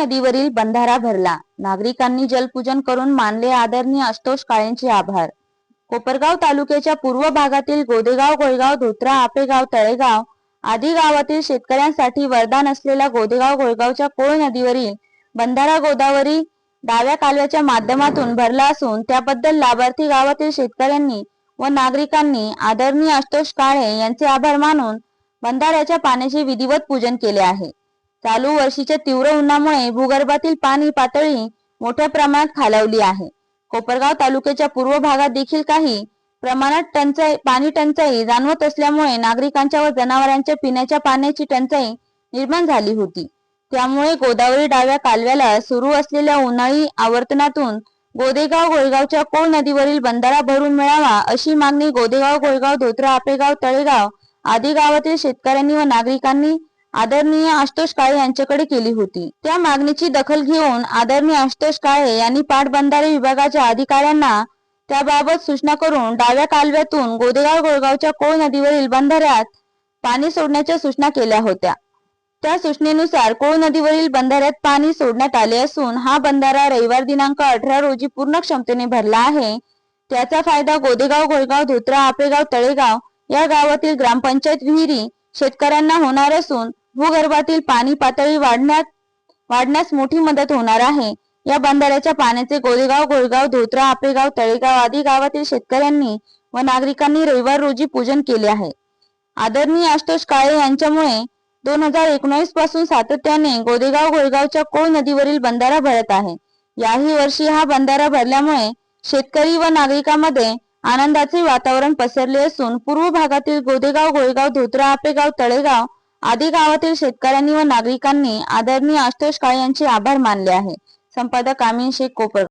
नदीवरील बंधारा भरला. नागरिकांनी जलपूजन करून मानले आदरणीय आशुतोष काळेंचे आभार. कोपरगाव तालुक्याच्या पूर्व भागातील गोदेगाव गोळगाव धोत्रा आपेगाव तळेगाव आदी गावातील शेतकऱ्यांसाठी वरदान असलेल्या गोदेगाव गोळगावच्या कोळ नदीवरील बंधारा गोदावरी डाव्या कालव्याच्या माध्यमातून भरला असून त्याबद्दल लाभार्थी गावातील शेतकऱ्यांनी व नागरिकांनी आदरणीय आशुतोष काळे यांचे आभार मानून बंधाऱ्याच्या पाण्याचे विधिवत पूजन केले आहे. चालू वर्षीच्या तीव्र उन्हामुळे भूगर्भातील पाणी पातळी मोठ्या प्रमाणात खालावली आहे. कोपरगाव तालुक्याच्या पूर्व भागात देखील काही प्रमाणात टंचाई पाणी टंचाई जाणवत असल्यामुळे नागरिकांच्या व जनावरांच्या पिण्याच्या पाण्याची टंचाई निर्माण झाली होती. त्यामुळे गोदावरी डाव्या कालव्याला सुरू असलेल्या उन्हाळी आवर्तनातून गोदेगाव गोळगावच्या कोळ नदीवरील बंधारा भरून मिळावा अशी मागणी गोदेगाव गोळगाव धोत्रा आपेगाव तळेगाव आदी गावातील शेतकऱ्यांनी व नागरिकांनी आदरणीय आशुतोष काळे यांच्याकडे केली होती. त्या मागणीची दखल घेऊन आदरणीय आशुतोष काळे यांनी पाटबंधारे विभागाच्या अधिकाऱ्यांना त्याबाबत सूचना करून डाव्या कालव्यातून गोदेगाव गोळगावच्या कोळ नदीवरील बंधाऱ्यात पाणी सोडण्याच्या सूचना केल्या होत्या. त्या सूचनेनुसार कोळ नदीवरील बंधाऱ्यात पाणी सोडण्यात आले असून हा बंधारा रविवार दिनांक अठरा रोजी पूर्ण क्षमतेने भरला आहे. त्याचा फायदा गोदेगाव गोळगाव धोत्रा आपेगाव तळेगाव या गावातील ग्रामपंचायत विहिरी शेतकऱ्यांना होणार असून भूगर्भातील पाणी पातळी वाढण्यात वाढण्यास मोठी मदत होणार आहे. या बंधाऱ्याच्या पाण्याचे गोदेगाव गोळगाव धोत्रा आपेगाव तळेगाव आदी गावातील शेतकऱ्यांनी व नागरिकांनी रविवार रोजी पूजन केले आहे. आदरणीय आशुतोष काळे यांच्यामुळे दोन हजार एकोणीसपासून सातत्याने गोदेगाव गोळगावच्या कोळ नदीवरील बंधारा भरत आहे. याही वर्षी हा बंधारा भरल्यामुळे शेतकरी व नागरिकांमध्ये आनंदाचे वातावरण पसरले असून पूर्व भागातील गोदेगाव गोळगाव धोत्रा आपेगाव तळेगाव आदी गावातील शेतकऱ्यांनी व नागरिकांनी आदरणीय आशुतोष काळे यांचे आभार मानले आहे. संपादक अमीन शेख कोपर